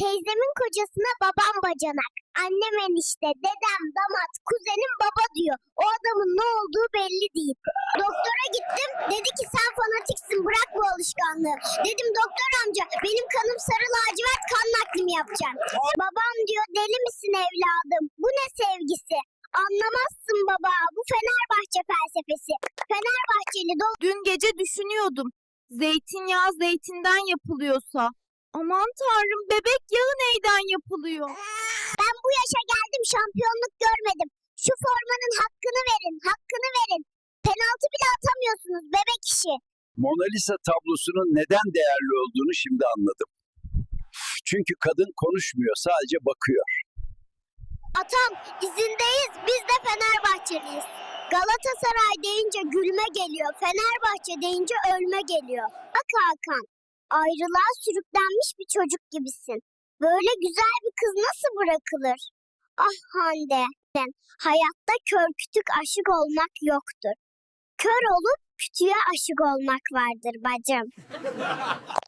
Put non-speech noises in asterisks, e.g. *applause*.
Teyzemin kocasına babam bacanak. Annem enişte, dedem, damat, kuzenim baba diyor. O adamın ne olduğu belli değil. Doktora gittim. Dedi ki sen fanatiksin bırak bu alışkanlığı. Dedim doktor amca benim kanım sarı lacivert kan naklimi yapacağım. Babam diyor deli misin evladım? Bu ne sevgisi? Anlamazsın baba. Bu Fenerbahçe felsefesi. Fenerbahçeli dol Dün gece düşünüyordum. Zeytinyağı zeytinden yapılıyorsa. Aman tanrım bebek yağı neyden yapılıyor? Ben bu yaşa geldim şampiyonluk görmedim. Şu formanın hakkını verin, hakkını verin. Penaltı bile atamıyorsunuz bebek işi. Mona Lisa tablosunun neden değerli olduğunu şimdi anladım. Çünkü kadın konuşmuyor, sadece bakıyor. Atam izindeyiz biz de Fenerbahçeliyiz. Galatasaray deyince gülme geliyor. Fenerbahçe deyince ölme geliyor. Bak Hakan ayrılığa sürüklenmiş bir çocuk gibisin. Böyle güzel bir kız nasıl bırakılır? Ah Hande sen hayatta kör kütük aşık olmak yoktur. Kör olup kütüğe aşık olmak vardır bacım. *laughs*